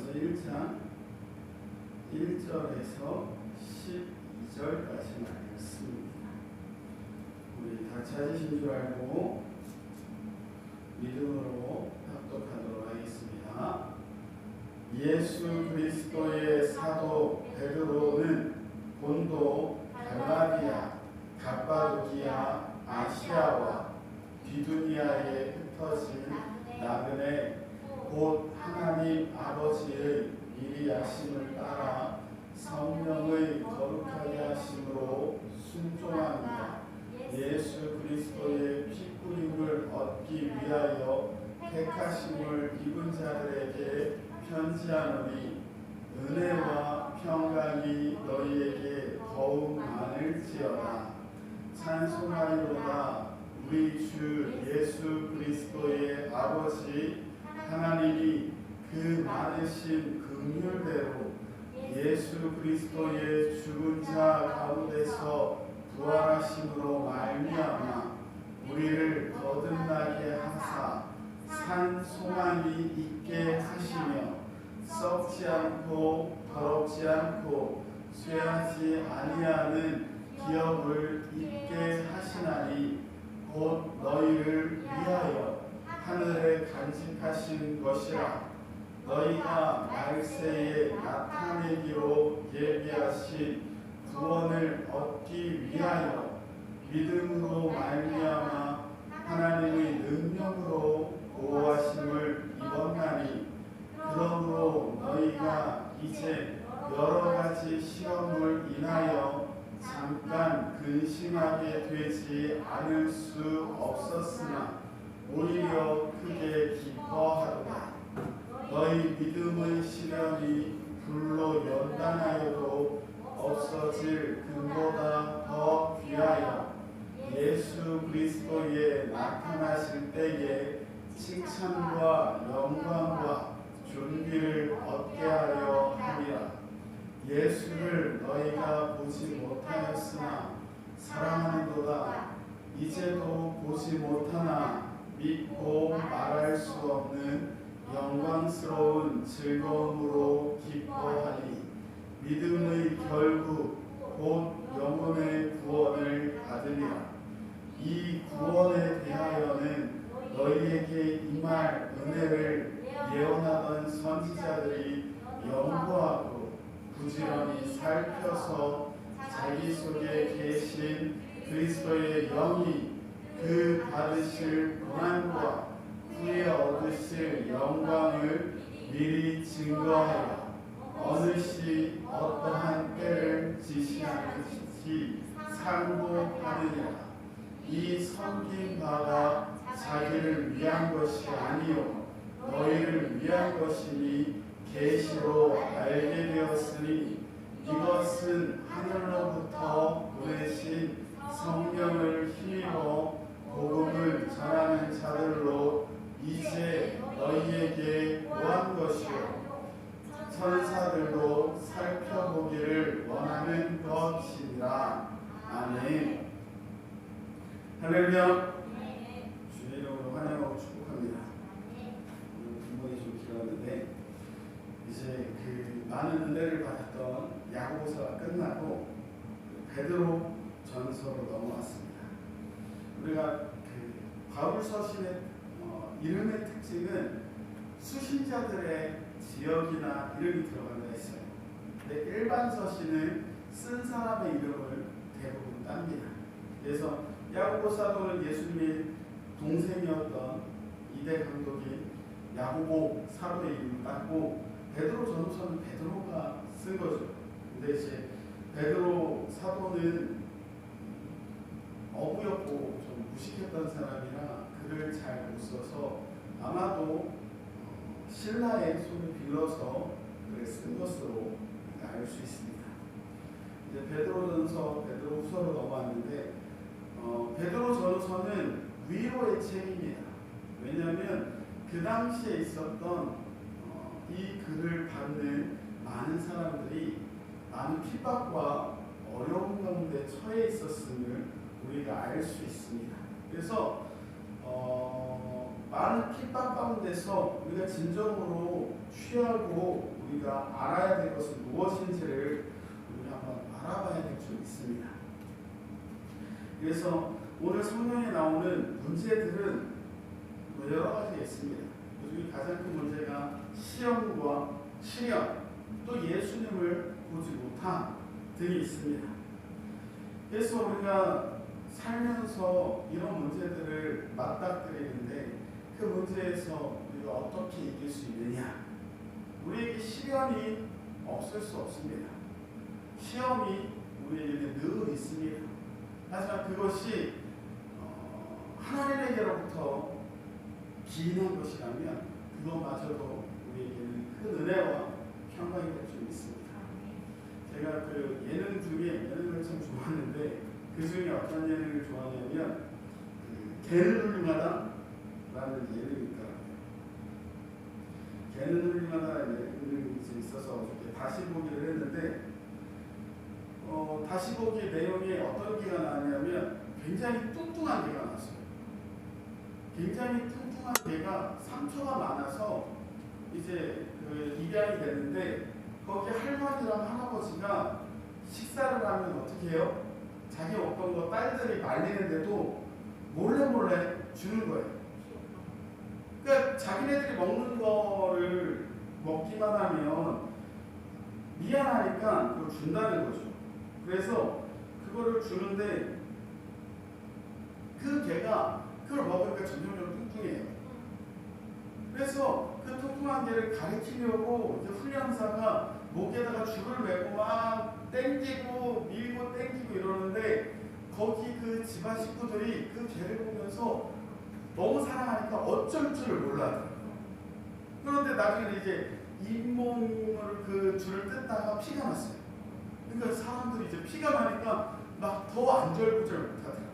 베드로전서 1장 1절에서 12절 까지 말했습니다. 우리 다 찾으신 줄 알고 믿음으로 합독하도록 하겠습니다. 예수 그리스도의 사도 베드로는 본도 갈라디아, 갑바도기아, 아시아와 비두니아에 흩어진 나그네 곧 하나님 아버지의 미리 하심을 따라 성령의 거룩하게 하심으로 순종합니다. 예수 그리스도의 피 뿌림을 얻기 위하여 택하심을 입은 자들에게 편지하노니 은혜와 평강이 너희에게 더욱 많을지어다. 찬송하리로다 우리 주 예수 그리스도의 아버지 하나님이 그 많으신 긍휼대로 예수 그리스도의 죽은 자 가운데서 부활하심으로 말미암아 우리를 거듭나게 하사 산 소망이 있게 하시며 썩지 않고 더럽지 않고 쇠하지 아니하는 기업을 있게 하시나니 곧 너희를 위하여 하늘에 간직하신 것이라 너희가 말세에 나타내기로 예비하신 구원을 얻기 위하여 믿음으로 말미암아 하나님의 능력으로 보호하심을 입었나니 그러므로 너희가 이제 여러 가지 시험을 인하여 잠깐 근심하게 되지 않을 수 없었으나 오히려 크게 기뻐하도다. 너희 믿음의 시련이 불로 연단하여도 없어질 금보다 더 귀하여 예수 그리스도에 나타나실 때에 칭찬과 영광과 존귀를 얻게 하려 함이라. 예수를 너희가 보지 못하였으나 사랑하는도다. 이제도 보지 못하나 믿고 말할 수 없는 영광스러운 즐거움으로 기뻐하니 믿음의 결국 곧 영혼의 구원을 받으리라. 이 구원에 대하여는 너희에게 임할 은혜를 예언하던 선지자들이 연구하고 부지런히 살펴서 자기 속에 계신 그리스도의 영이 그 받으실 고난과 후에 얻으실 영광을 미리 증거하여 어느 시 어떠한 때를 지시하는지 상고하느냐. 이 섬긴 바가 자기를 위한 것이 아니요 너희를 위한 것이니 계시로 알게 되었으니 이것은 하늘로부터 보내신 성령을 힘입어 복음을 전하는 자들로 이제 너희에게 구한 것이요 천사들도 살펴보기를 원하는 것이니라 아멘 할렐루야 주의 이름으로 환영하고 축복합니다 오늘 뒷문이 좀 길었는데 이제 그 많은 은혜를 받았던 야고보서가 끝나고 베드로 전서로 넘어왔습니다. 우리가 그 바울 서신의 어, 이름의 특징은 수신자들의 지역이나 이름이 들어간다 했어요. 근데 일반 서신은 쓴 사람의 이름을 대부분 땁니다. 그래서 야고보 사도는 예수님의 동생이었던 이대 감독인 야고보 사도의 이름을 땄고 베드로 전서는 베드로가 쓴 거죠. 근데 이제 베드로 사도는 어부였고 좀 무식했던 사람이라 글을 잘 못 써서 아마도 신라의 손을 빌려서 글을 쓴 것으로 알 수 있습니다. 이제 베드로전서, 베드로 후서로 넘어왔는데 어, 베드로 전서는 위로의 책입니다. 왜냐하면 그 당시에 있었던 어, 이 글을 받는 많은 사람들이 많은 핍박과 어려운 가운데 처해 있었음을 우리가 알 수 있습니다. 그래서 어, 많은 핍박 가운데서 우리가 진정으로 취하고 우리가 알아야 될 것은 무엇인지를 우리가 한번 알아봐야 될줄 있습니다. 그래서 오늘 성경에 나오는 문제들은 뭐 여러 가지가 있습니다. 그중에 가장 큰 문제가 시험과 시련, 또 예수님을 보지 못함 등이 있습니다. 그래서 우리가 살면서 이런 문제들을 맞닥뜨리는데 그 문제에서 우리가 어떻게 이길 수 있느냐? 우리에게 시련이 없을 수 없습니다. 시험이 우리에게는 늘 있습니다. 하지만 그것이 어, 하나님에게로부터 기인한 것이라면 그것마저도 우리에게는 큰 은혜와 평강이 될 줄 믿습니다. 제가 그 예능 중에 예능을 참 좋아하는데 그 중에 어떤 예능을 좋아하냐면 그 개는 훌륭하다라는 예능이 있더라고요. 개는 훌륭하다라는 예능이 있어서 어저께 다시 보기를 했는데 어, 다시 보기 내용이 어떤 개가 나왔냐면 굉장히 뚱뚱한 개가 나왔어요. 굉장히 뚱뚱한 개가 상처가 많아서 이제 그 입양이 됐는데 거기 할머니랑 할아버지가 식사를 하면 어떻게 해요? 자기 어떤 거 딸들이 말리는데도 몰래 몰래 주는 거예요. 그러니까 자기네들이 먹는 거를 먹기만 하면 미안하니까 그걸 준다는 거죠. 그래서 그거를 주는데 그 개가 그걸 먹으니까 점점점 뚱뚱해요. 그래서 그 뚱뚱한 개를 가리키려고 이제 훈련사가 목에다가 줄을 매고 막 땡기고 밀고 땡기고 이러는데 거기 그 집안 식구들이 그 개를 보면서 너무 사랑하니까 어쩔 줄을 몰라요. 그런데 나중에 이제 잇몸을 그 줄을 뜯다가 피가 났어요. 그러니까 사람들이 이제 피가 나니까 막 더 안절부절 못하더라고요.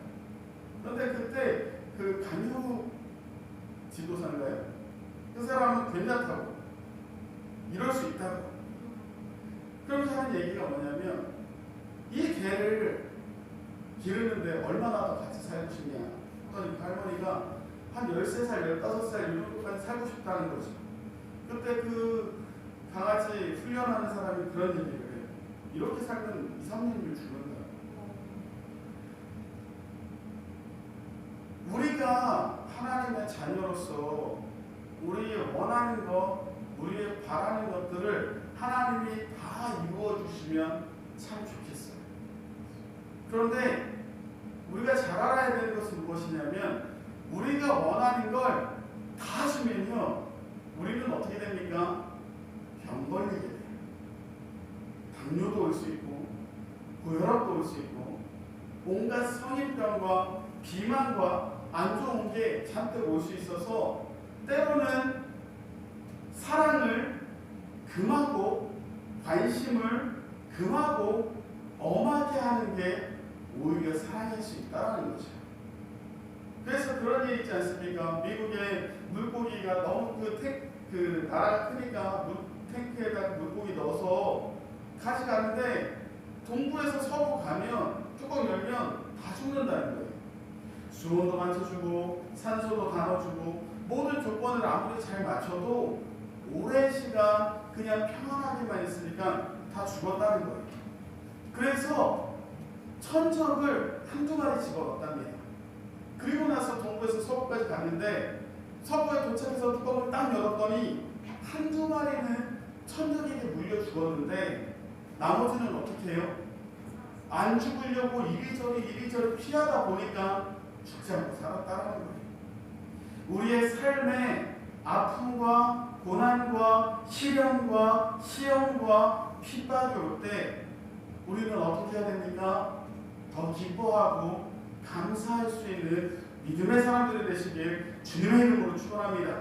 그런데 그때 그 강효 지도사인가요? 그 사람은 괜찮다고 이럴 수 있다고 그러면서 하는 얘기가 뭐냐면 이 개를 기르는데 얼마나 더 같이 살고 싶냐 그랬더니 할머니가 한 13살, 15살 이 정도까지 살고 싶다는 거죠 그때 그 강아지 훈련하는 사람이 그런 얘기를 이렇게 살면 2, 3년을 죽는다 우리가 하나님의 자녀로서 우리 원하는 것, 우리의 바라는 것들을 하나님이 다 이루어 주시면 참 좋겠어요. 그런데 우리가 잘 알아야 되는 것은 무엇이냐면 우리가 원하는 걸 다 주면요. 우리는 어떻게 됩니까? 병 걸리게. 당뇨도 올 수 있고 고혈압도 올 수 있고 온갖 성인병과 비만과 안 좋은 게 잔뜩 올 수 있어서 때로는 사랑을 금하고 관심을 금하고 엄하게 하는 게 오히려 사랑일 수 있다는 거죠. 그래서 그런 얘기 있지 않습니까? 미국의 물고기가 너무 그, 탱, 그 나라가 크니까 물, 탱크에다 물고기 넣어서 가져가는데 동부에서 서부 가면 뚜껑 열면 다 죽는다는 거예요. 수온도 맞춰주고 산소도 다 넣어주고 모든 조건을 아무리 잘 맞춰도 오랜 시간 그냥 평안하게만 있으니까 다 죽었다는 거예요. 그래서 천적을 한두 마리 집어넣었답니다. 그리고 나서 동부에서 서부까지 갔는데 서부에 도착해서 뚜껑을 딱 열었더니 한두 마리는 천적에게 물려 죽었는데 나머지는 어떻게 해요? 안 죽으려고 이리저리 이리저리 피하다 보니까 죽지 않고 살았다는 거예요. 우리의 삶에 아픔과 고난과 시련과 시험과 핍박이 올 때 우리는 어떻게 해야 됩니까? 더 기뻐하고 감사할 수 있는 믿음의 사람들이 되시길 주님의 이름으로 축원합니다.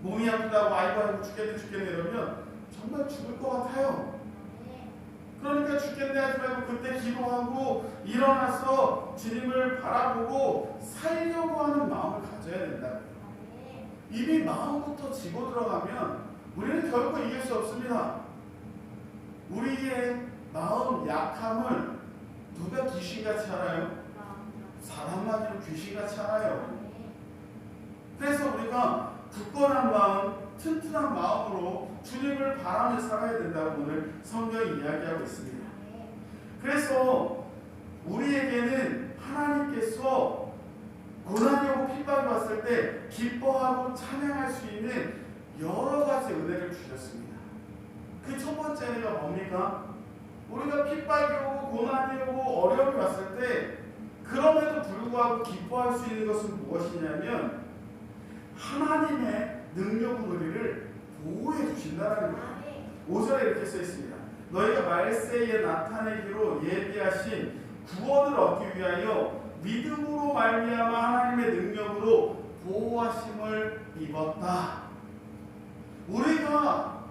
몸이 아프다고 아이고 아이고 죽겠네 죽겠네 이러면 정말 죽을 것 같아요. 그러니까 죽겠네 하지 말고 그때 기도하고 일어나서 주님을 바라보고 살려고 하는 마음을 가져야 된다. 이미 마음부터 지고 들어가면 우리는 결코 이길 수 없습니다. 우리의 마음 약함을 누가 귀신같이 알아요? 사람만이 귀신같이 알아요. 그래서 우리가 굳건한 마음, 튼튼한 마음으로 주님을 바라며 살아야 된다고 오늘 성경이 이야기하고 있습니다. 그래서 우리에게는 하나님께서 고난이 오고 핍박이 왔을 때 기뻐하고 찬양할 수 있는 여러 가지 은혜를 주셨습니다. 그 첫 번째 은혜가 뭡니까? 우리가 핍박이 오고 고난이 오고 어려움이 왔을 때 그럼에도 불구하고 기뻐할 수 있는 것은 무엇이냐면 하나님의 능력으로 우리를 보호해 주신다는 거예요. 5절에 이렇게 써 있습니다. 너희가 말세에 나타내기로 예비하신 구원을 얻기 위하여 믿음으로 말미암아 하나님의 능력으로 보호하심을 입었다. 우리가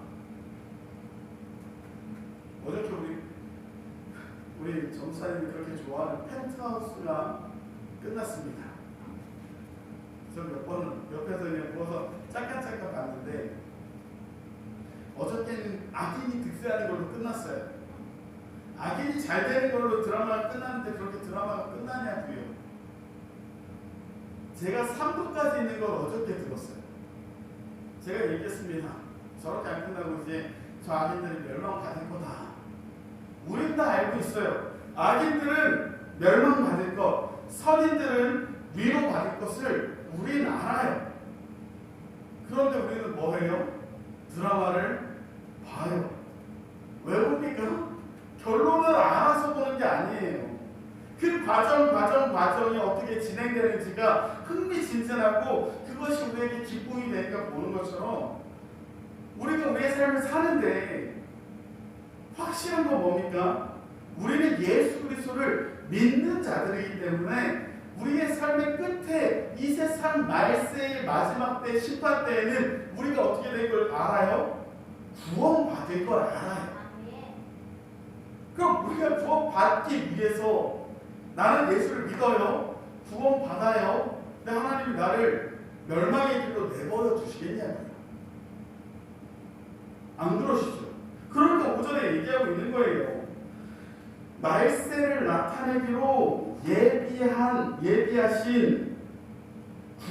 어저께 우리 우리 점사님이 그렇게 좋아하는 펜트하우스가 끝났습니다. 저몇 번 옆에서 그냥 잠깐 잠깐 봤는데 어저께는 악인이 득세하는 걸로 끝났어요. 악인이 잘 되는 걸로 드라마가 끝났는데 그렇게 드라마가 끝나냐고요. 제가 3부까지 있는 걸 어저께 들었어요. 제가 얘기했습니다. 저렇게 안 끝나고 이제 저 악인들이 멸망받을 거다. 우린 다 알고 있어요. 악인들은 멸망받을 것, 선인들은 위로받을 것을 우린 알아요. 그런데 우리는 뭐 해요? 드라마를 봐요. 왜 봅니까? 결론을 알아서 보는 게 아니에요. 그 과정, 과정, 과정이 어떻게 진행되는지가 흥미진진하고 그것이 우리에게 기쁨이 되니까 보는 것처럼 우리가 우리의 삶을 사는데 확실한 건 뭡니까? 우리는 예수 그리스도를 믿는 자들이기 때문에 우리의 삶의 끝에 이 세상 말세의 마지막 때 심판 때에는 우리가 어떻게 될 걸 알아요? 구원받을 걸 알아요. 그럼 우리가 구원받기 위해서 나는 예수를 믿어요. 구원받아요. 근데 하나님이 나를 멸망의 길로 내버려 두시겠냐고요. 안 그러시죠? 그러니까 오전에 얘기하고 있는 거예요. 말세를 나타내기로 예비한 예비하신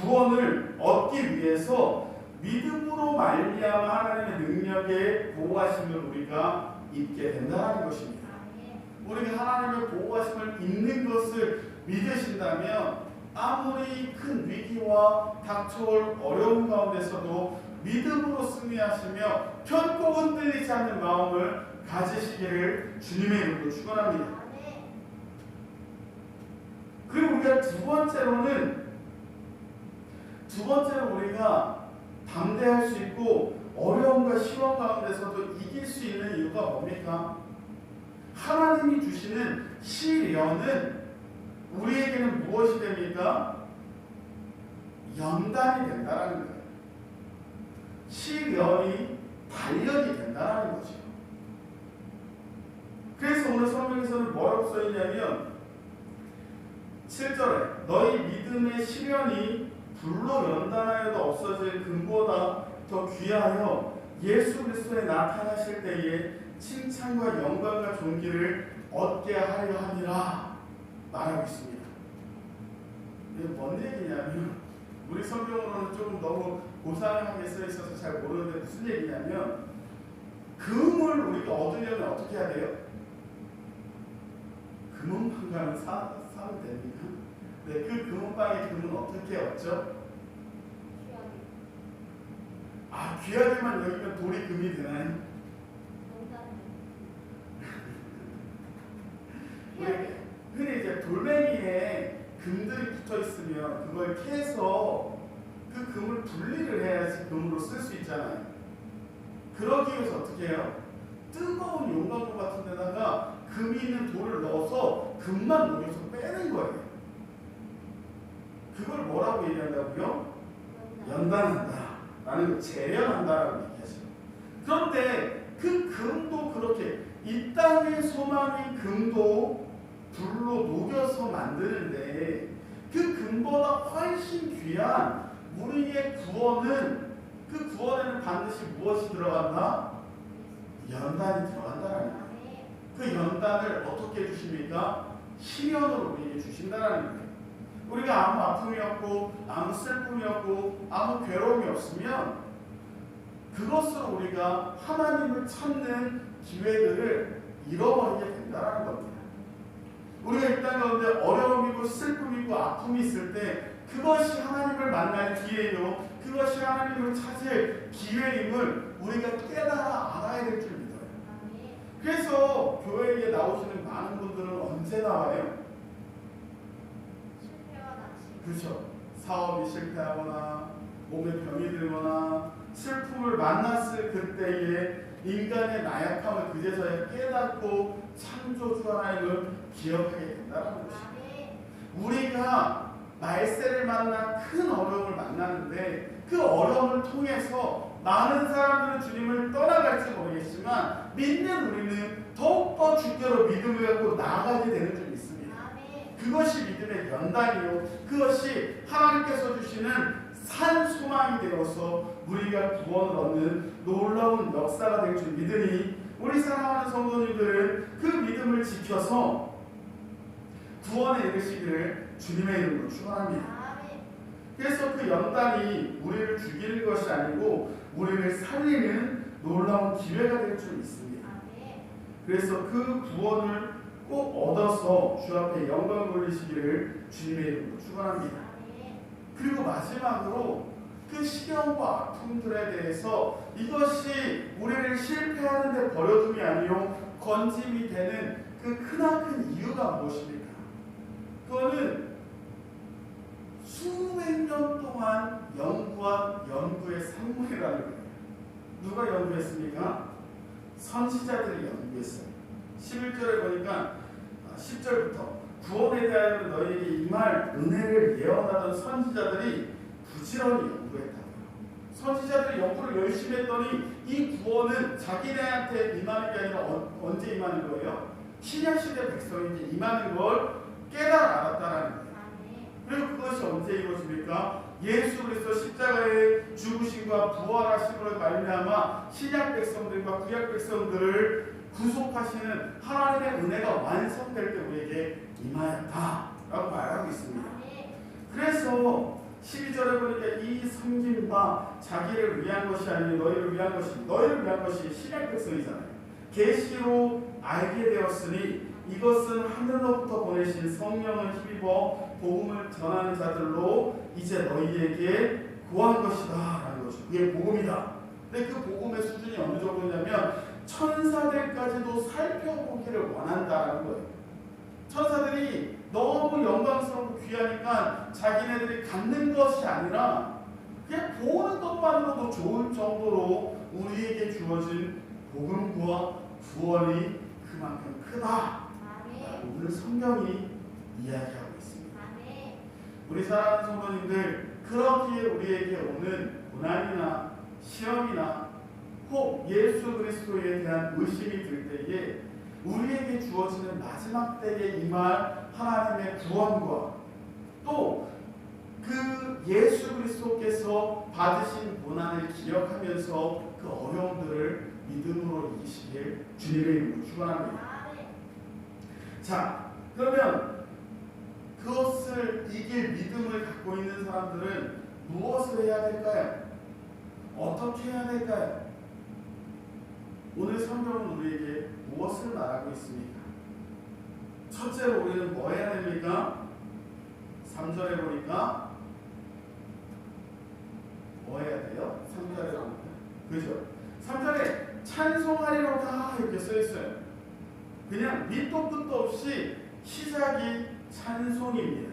구원을 얻기 위해서 믿음으로 말미암아 하나님의 능력에 보호하심을 우리가 입게 된다는 것입니다. 우리가 하나님의 보호하심을 입는 것을 믿으신다면 아무리 큰 위기와 닥쳐올 어려운 가운데서도 믿음으로 승리하시며 편코 흔들리지 않는 마음을 가지시기를 주님의 이름으로 축원합니다. 그리고 우리가 두 번째로는 두 번째로 우리가 담대할 수 있고 어려움과 시험 가운데서도 이길 수 있는 이유가 뭡니까? 하나님이 주시는 시련은 우리에게는 무엇이 됩니까? 연단이 된다는 거예요. 시련이 단련이 된다는 거죠. 그래서 오늘 성경에서는 뭐라고 써 있냐면 7절에 너희 믿음의 시련이 불로 연단하여도 없어질 금보다 더 귀하여 예수 그리스도에 나타나실 때에 칭찬과 영광과 존귀를 얻게 하려 함이라 말하고 있습니다. 이게 뭔 얘기냐면 우리 성경으로는 조금 너무 고상하게 써 있어서 잘 모르는데 무슨 얘기냐면 금을 우리가 얻으려면 어떻게 해야 돼요? 금은방가는 사, 사면 됩니까? 네, 그 금은방의 금은 어떻게 얻죠? 아 귀하게만 여기면 돌이 금이 되나요? 흔히 이제 돌멩이에 금들이 붙어 있으면 그걸 캐서 그 금을 분리를 해야지 금으로 쓸 수 있잖아요. 그러기 위해서 어떻게 해요? 뜨거운 용광로 같은 데다가 금이 있는 돌을 넣어서 금만 녹여서 빼는 거예요. 그걸 뭐라고 얘기한다고요? 연단한다. 거 재련한다라고 얘기하죠. 그런데 그 금도 그렇게 이 땅의 소망인 금도 불로 녹여서 만드는데 그 금보다 훨씬 귀한 우리의 구원은 그 구원에는 반드시 무엇이 들어간다? 연단이 들어간다라는 거예요. 그 연단을 어떻게 주십니까? 시련으로 우리에게 주신다라는 거예요. 우리가 아무 아픔이 없고 아무 슬픔이 없고 아무 괴로움이 없으면 그것으로 우리가 하나님을 찾는 기회들을 잃어버리게 된다는 겁니다. 우리가 이 땅 가운데 어려움이고 슬픔이고 아픔이 있을 때 그것이 하나님을 만날 기회요. 그것이 하나님을 찾을 기회임을 우리가 깨달아 알아야 될 줄. 그래서 교회에 나오시는 많은 분들은 언제 나와요? 실패와 낚시. 그렇죠. 사업이 실패하거나 몸에 병이 들거나 슬픔을 만났을 그때에 인간의 나약함을 그제서야 깨닫고 창조주 하나님을 기억하게 된다는. 아멘. 우리가 말세를 만나 큰 어려움을 만나는데 그 어려움을 통해서 많은 사람들은 주님을 떠나갈지 모르겠지만 믿는 우리는 더욱더 주께로 믿음을 갖고 나아가게 되는 줄 믿습니다. 아멘. 그것이 믿음의 연단이요. 그것이 하나님께서 주시는 산 소망이 되어서 우리가 구원을 얻는 놀라운 역사가 될 줄 믿으니 우리 사랑하는 성도님들은 그 믿음을 지켜서 구원에 이르시기를 주님의 이름으로 축원합니다. 그래서 그 연단이 우리를 죽이는 것이 아니고 우리를 살리는 놀라운 기회가 될 줄 믿습니다. 아멘. 그래서 그 구원을 꼭 얻어서 주 앞에 영광 돌리시기를 주님의 이름으로 축원합니다. 아멘. 그리고 마지막으로 그 시련과 아픔들에 대해서 이것이 우리를 실패하는데 버려둠이 아니요 건짐이 되는 그 크나큰 이유가 무엇입니까? 그거는 수백 년 동안 연구한 연구의 산물이라는 거예요. 누가 연구 했습니까? 선지자들이 연구했어요. 11절에 보니까 아, 10절부터 구원에 대하여 너희에게 임할 은혜를 예언하던 선지자들이 부지런히 연구했다고요. 선지자들이 연구를 열심히 했더니 이 구원은 자기네한테 임하는 게 아니라 어- 언제 임하는 거예요? 신약시대 백성에게 임하는 걸 깨달아 알았다라는 거예요. 아멘. 그리고 그것이 언제 이루어집니까? 예수 그리스도 십자가의 죽으심과 부활하심으로 말미암아 신약 백성들과 구약 백성들을 구속하시는 하나님의 은혜가 완성될 때 우리에게 임하였다라고 말하고 있습니다. 그래서 12절에 보니까 이 섬김과 자기를 위한 것이 아니고 너희를 위한 것이 너희를 위한 것이 신약 백성이잖아요. 계시로 알게 되었으니 이것은 하늘로부터 보내신 성령을 힘입어 복음을 전하는 자들로 이제 너희에게 구한 것이다 라는 것이 그게 복음이다. 근데 그 복음의 수준이 어느 정도냐면 천사들까지도 살펴보기를 원한다라는 거예요. 천사들이 너무 영광스럽고 귀하니까 자기네들이 갖는 것이 아니라 그냥 보는 것만으로도 좋을 정도로 우리에게 주어진 복음과 구원이 그만큼 크다. 오늘 성경이 이야기하고 있습니다. 우리 사랑하는 성도님들 그렇기에 우리에게 오는 고난이나 시험이나 혹 예수 그리스도에 대한 의심이 들 때에 우리에게 주어지는 마지막 때에 임할 하나님의 구원과 또 그 예수 그리스도께서 받으신 고난을 기억하면서 그 어려움들을 믿음으로 이기시길 주님의 이름으로 축원합니다. 자, 그러면 그것을 이길 믿음을 갖고 있는 사람들은 무엇을 해야 될까요? 어떻게 해야 될까요? 오늘 성경은 우리에게 무엇을 말하고 있습니까? 첫째로 우리는 뭐 해야 됩니까? 3절에 보니까 뭐 해야 돼요? 3절에 보니까 그죠? 3절에 찬송하리로다 이렇게 써 있어요. 그냥 밑도 끝도 없이 시작이 찬송입니다.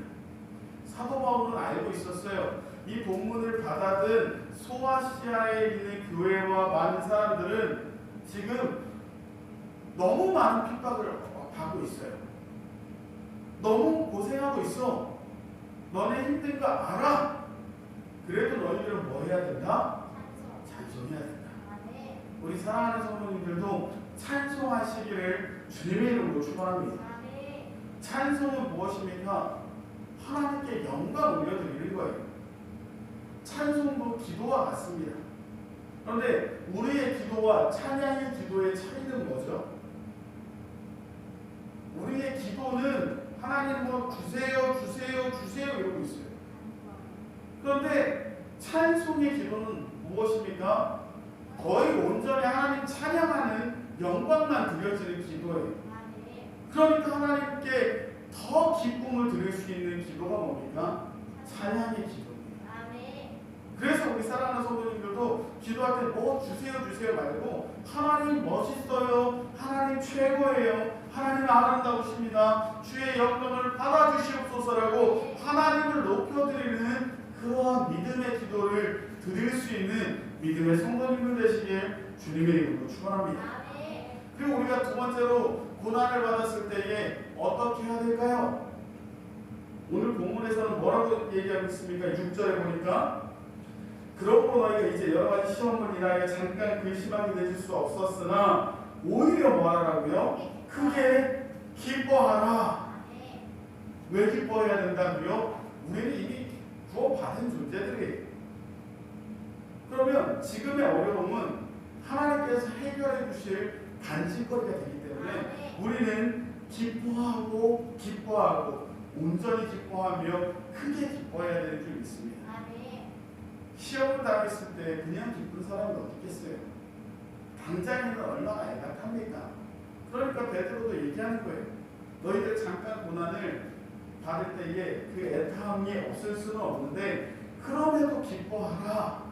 사도 바울은 알고 있었어요. 이 본문을 받아든 소아시아에 있는 교회와 많은 사람들은 지금 너무 많은 핍박을 받고 있어요. 너무 고생하고 있어. 너네 힘든 거 알아. 그래도 너희들은 뭐 해야 된다? 찬송. 찬송해야 된다. 아멘. 우리 사랑하는 성도님들도 찬송하시기를 주님의 이름으로 축원합니다. 찬송은 무엇입니까? 하나님께 영광 올려드리는 거예요. 찬송도 기도와 같습니다. 그런데 우리의 기도와 찬양의 기도의 차이는 뭐죠? 우리의 기도는 하나님 뭐 주세요, 주세요, 주세요 이러고 있어요. 그런데 찬송의 기도는 무엇입니까? 거의 온전히 하나님 찬양하는 영광만 드려지는 기도예요. 그러니까 하나님께 더 기쁨을 드릴 수 있는 기도가 뭡니까? 찬양의 기도입니다. 아멘. 그래서 우리 사랑하는 성도님들도 기도할 때 뭐 주세요 주세요 말고 하나님 멋있어요. 하나님 최고예요. 하나님 아름다우십니다. 주의 영광을 받아주시옵소서라고 하나님을 높여드리는 그러한 믿음의 기도를 드릴 수 있는 믿음의 성도님들 되시길 주님의 이름으로 축원합니다. 그리고 우리가 두 번째로 고난을 받았을 때에 어떻게 해야 될까요? 오늘 본문에서는 뭐라고 얘기하고 있습니까? 6절에 보니까 그러므로 너희가 이제 여러 가지 시험을 인하여 잠깐 근심하게 되실 수 없었으나 오히려 뭐하라고요? 크게 기뻐하라. 왜 기뻐해야 된다고요? 우리는 이미 구원받은 존재들이에요. 그러면 지금의 어려움은 하나님께서 해결해 주실 간직거리가 되기 때문에 아멘. 우리는 기뻐하고 기뻐하고 온전히 기뻐하며 크게 기뻐해야 되는 줄 믿습니다. 아멘. 시험을 당했을 때 그냥 기쁜 사람이 어디 있겠어요? 당장에는 얼마나 애가탑니까? 그러니까 베드로도 얘기하는 거예요. 너희들 잠깐 고난을 받을 때에 그 애타함이 없을 수는 없는데 그럼에도 기뻐하라.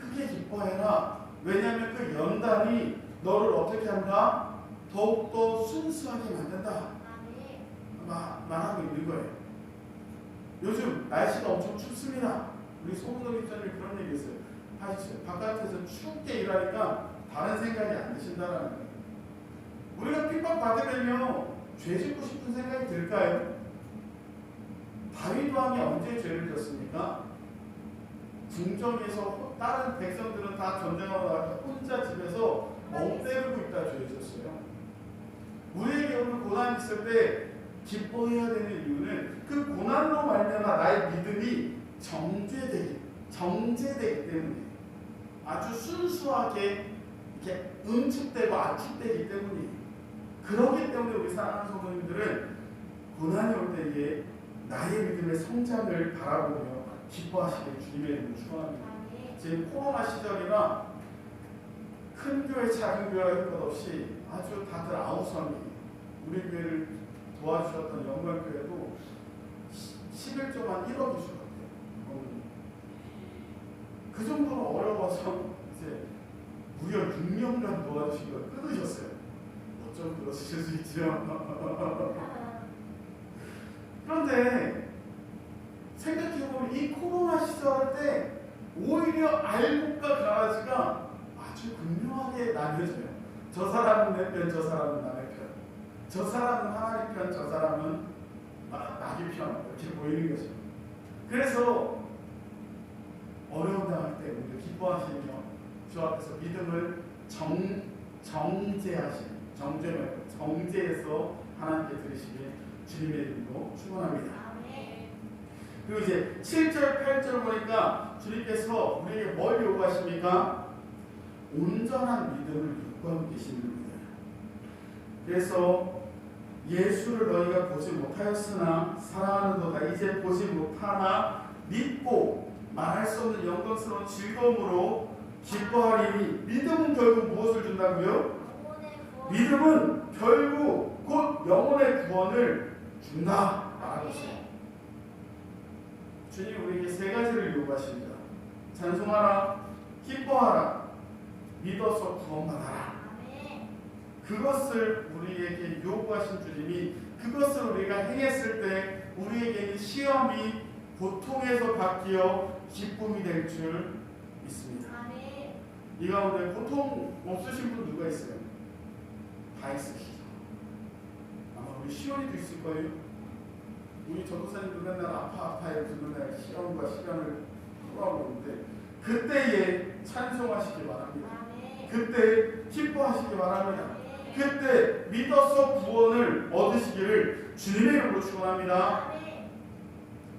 크게 기뻐해라. 왜냐하면 그 연단이 너를 어떻게 한다? 더욱더 순수하게 만든다. 마, 말하고 있는 거예요. 요즘 날씨가 엄청 춥습니다. 우리 소문동 입장님 그런 얘기 했어요. 하시죠. 바깥에서 춥게 일하니까 다른 생각이 안 드신다라는 거예요. 우리가 핍박 받으면요, 죄 짓고 싶은 생각이 들까요? 다윗 왕이 언제 죄를 졌습니까? 궁정에서 다른 백성들은 다 전쟁하고 나서 혼자 집에서 멍 때리고 있다 죄 졌어요. 우리에게 오늘 고난이 있을 때 기뻐해야 되는 이유는 그 고난으로 말미암아 나의 믿음이 정죄되기 정제되기 때문에 아주 순수하게 이렇게 응축되고 압축되기 때문이에요. 그렇기 때문에 우리 사랑하는 성도님들은 고난이 올 때에 나의 믿음의 성장을 바라보며 기뻐하시길 주님의 이름으로 축원합니다. 지금 코로나 시절이나 큰 교회 작은 교회 할 것 없이 아주 다들 아우성이 우리 교회를 도와주셨던 영광교회도 11조만 1억이 주었대요. 어머니. 그 정도로 어려워서 이제 무려 6년간 도와주신 걸 끊으셨어요. 어쩜 그러실 수 있죠? 그런데 생각해보면 이 코로나 시절 때 오히려 알곡과 가라지가 아주 극명 하게 나뉘어져요. 저 사람은 내 편, 저 사람은 남의 편. 저 사람은 하나님 편, 저 사람은 나, 나기 편. 이렇게 보이는 거죠. 그래서 어려움 당할 때 우리 기뻐하시며 주 앞에서 믿음을 정, 정제하신, 정제 말고 정제해서 하나님께 드리시길 주님의 이름으로 축원합니다. 그리고 이제 7절, 8절 보니까 주님께서 우리에게 뭘 요구하십니까? 온전한 믿음을 요구하고 계시는 겁니다. 그래서 예수를 너희가 보지 못하였으나 사랑하는 도다 이제 보지 못하나 믿고 말할 수 없는 영광스러운 즐거움으로 기뻐하리니 믿음은 결국 무엇을 준다고요? 믿음은 결국 곧 영혼의 구원을 준다 말하고 있어요. 아멘. 주님 우리에게 세 가지를 요구하십니다. 찬송하라, 기뻐하라, 믿어서 구원받아라. 그것을 우리에게 요구하신 주님이 그것을 우리가 행했을 때 우리에게는 시험이 고통에서 바뀌어 기쁨이 될 줄 믿습니다. 이 가운데 고통 없으신 분 누가 있어요? 다 있으시죠. 아마 우리 시원이도 있을 거예요. 우리 전도사님도 맨날 아파 아파 이러면서 맨날 시험과 시간을 풀어하고 있는데 그때에 찬송하시기 바랍니다. 그때 기뻐하시기 바랍니다. 그때 믿어서 구원을 얻으시기를 주님의 이름으로 축원합니다.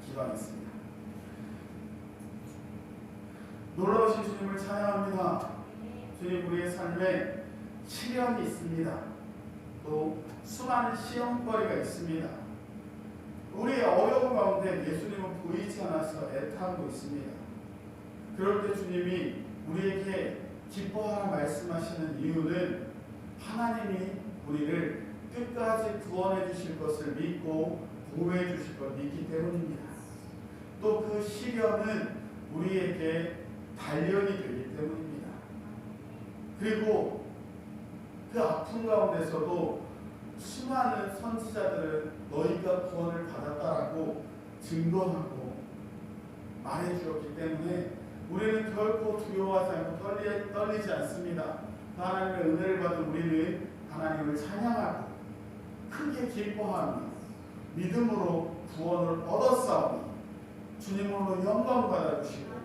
기도하겠습니다. 놀라우신 주님을 찬양합니다. 주님 우리의 삶에 시련이 있습니다. 또 수많은 시험거리가 있습니다. 우리의 어려움 가운데 예수님은 보이지 않아서 애타하고 있습니다. 그럴 때 주님이 우리에게 기뻐하라 말씀하시는 이유는 하나님이 우리를 끝까지 구원해 주실 것을 믿고 보호해 주실 것 믿기 때문입니다. 또 그 시련은 우리에게 단련이 되기 때문입니다. 그리고 그 아픔 가운데서도 수많은 선지자들은 너희가 구원을 받았다라고 증거하고 말해 주었기 때문에 우리는 결코 두려워하지 않고 떨리, 떨리지 않습니다. 하나님의 은혜를 받은 우리는 하나님을 찬양하고 크게 기뻐하며 믿음으로 구원을 얻었사오니 주님으로 영광 받아주시고.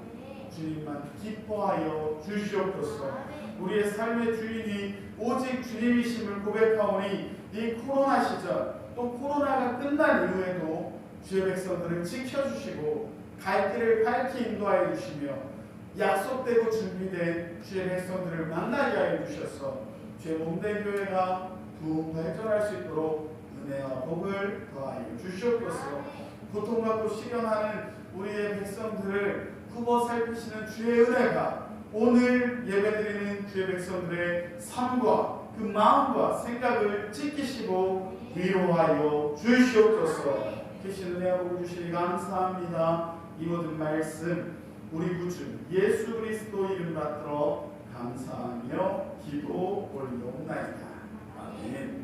주님만 기뻐하여 주시옵소서. 우리의 삶의 주인이 오직 주님이심을 고백하오니 이 코로나 시절 또 코로나가 끝난 이후에도 주의 백성들을 지켜주시고 갈 길을 밝히 인도하여 주시며 약속되고 준비된 주의 백성들을 만나게 하여 주셔서 주의 몸된 교회가 부흥 발전할 수 있도록 은혜와 복을 더하여 주시옵소서. 고통받고 시련하는 우리의 백성들을 후보 살피시는 주의 은혜가 오늘 예배드리는 주의 백성들의 삶과 그 마음과 생각을 지키시고 위로하여 주시옵소서. 계신 복을 주시니 감사합니다. 이 모든 말씀 우리 구주 예수 그리스도 이름 받들어 감사하며 기도 올리옵나이다. 아멘.